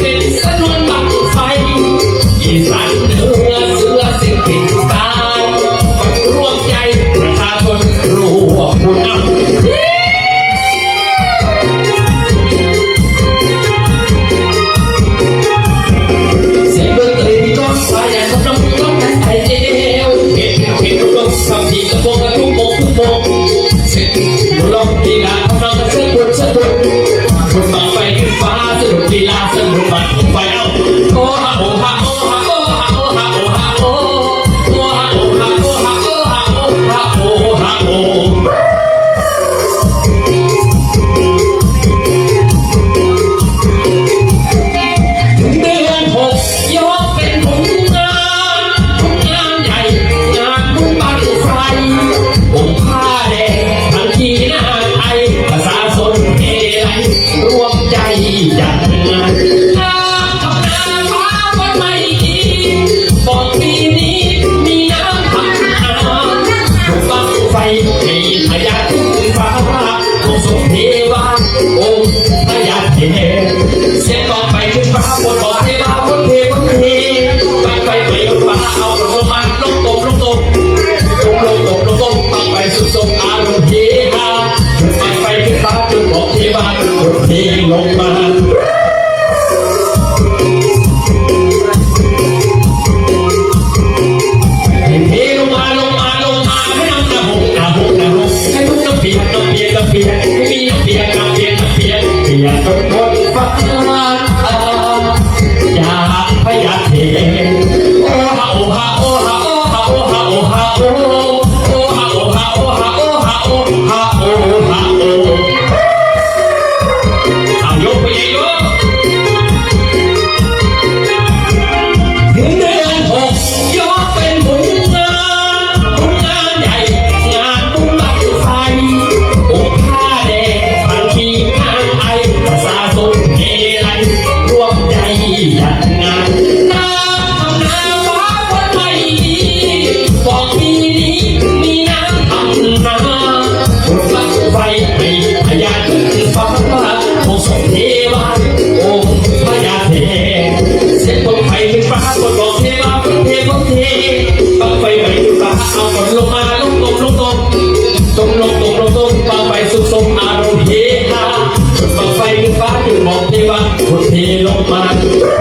It's เป็นคนฝันมาตามอยากไปอยากเห็นโอ้ฮาโอ้ฮาโอ้ฮาโอ้ฮาโอ้ฮาโอ้ฮา ลงมา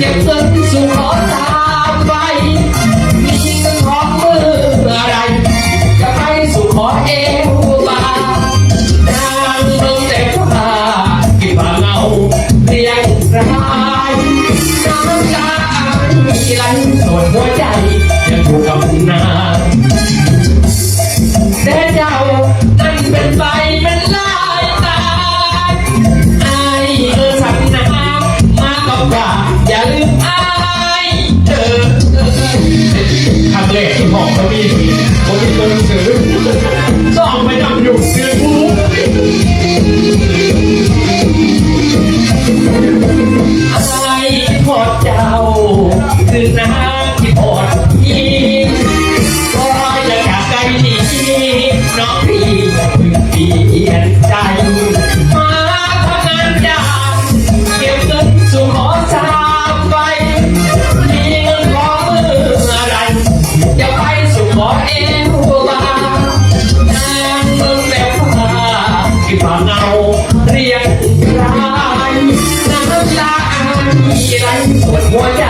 เก็บ อีไรปวดหัวใจ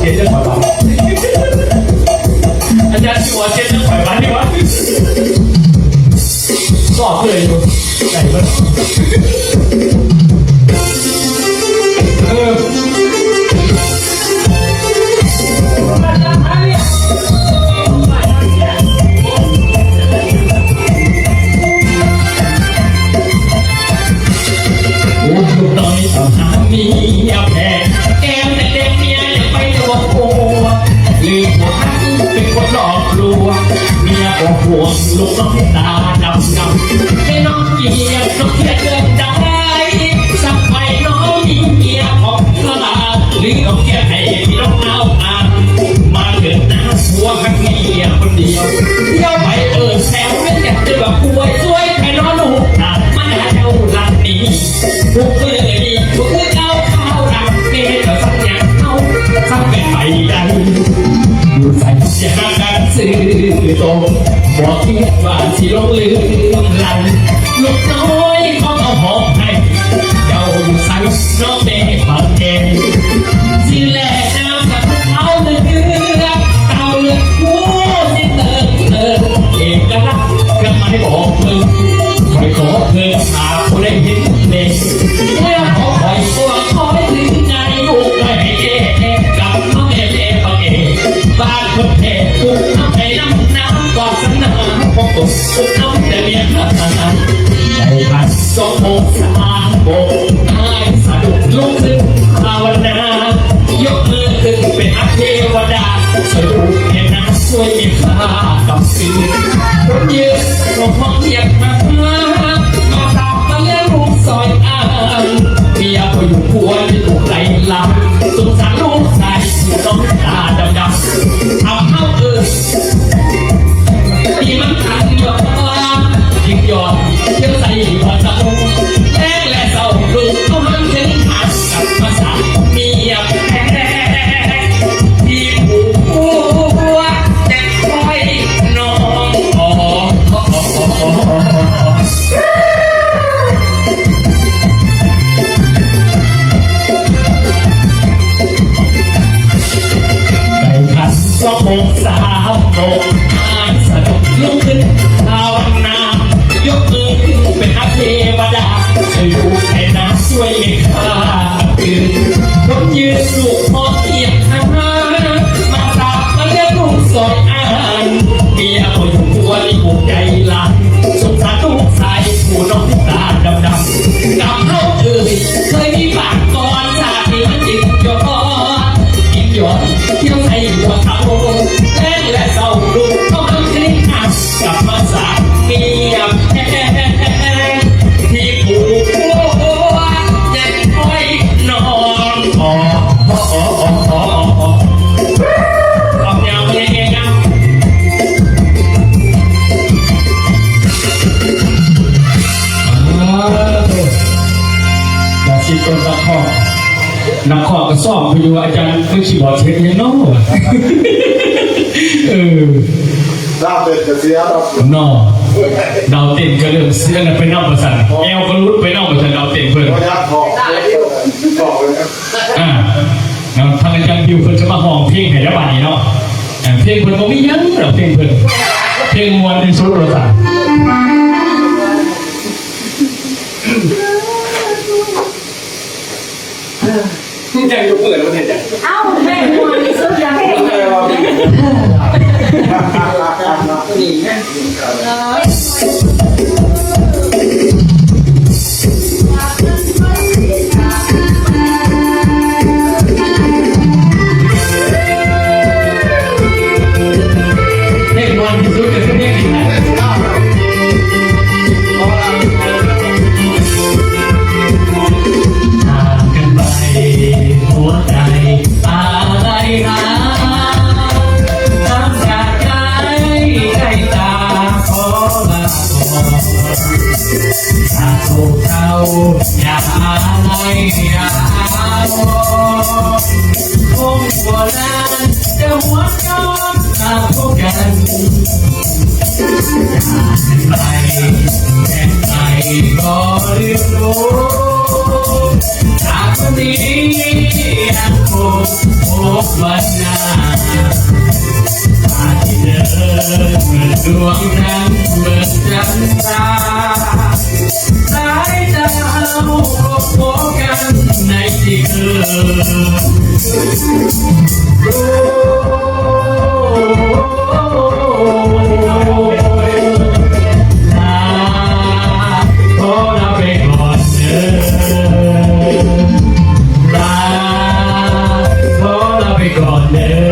เจนเรื่องอะไรอาจารย์จีวเจนเรื่องอะไรนี่วะสอบเลยอยู่ไหนบ้างเออ เมียก็ห่วง น้ำแต่เมียขนาดใจพันสองโมงสามโมงนายสะดุดลุกขึ้นภาวนายกมือขึ้นเป็นอัคเทวดาสรุปเห็นนะช่วยมีค่ากับสิ่งคนยืนก็พอเทียบมามาตามมาเลี้ยงลูกซอยอ่างเมียก็อยู่ผัวที่ถูกไล่ลำสงสารลูกชายที่ต้องตาด ยังใส่หัวเสาแรงและเศร้าลูกเขาหันถึงขาดกับภาษาเมียแพ้ที่ผูกหัวแต่คอยน้องอ๋อไปขันสองสามโม เช็คยังเนาะเออลาบเป็ดกับเสียเราเนาะดาวเต้นก็เริ่มเสื้อนะไปนอกประสันแอลก็รุดไปนอกประสันดาวเต้นเพิ่นพยักทองทองเลยนะอ่าแล้วทางอาจารย์บิวเพิ่นจะมาห้องเพลงให้ระบาดนี้เนาะอ่าเพลงเพิ่นบ่มีหยังหรอกเพลงเพิ่นเพลงมวนที่สุดประสัน ยังยกมือแล้วเห็นจ้ะเอ้าแม่หัวนี่สุดยังไงไม่เราเพลงมวนที่สุดก็คือเพลงนี้นะ อเรียนรู้จากนี้งคงพบวันหน้าที่เดินเหมืนดวงนั้นเหมืนจันทราสาเราพบกันในที่เกิด God never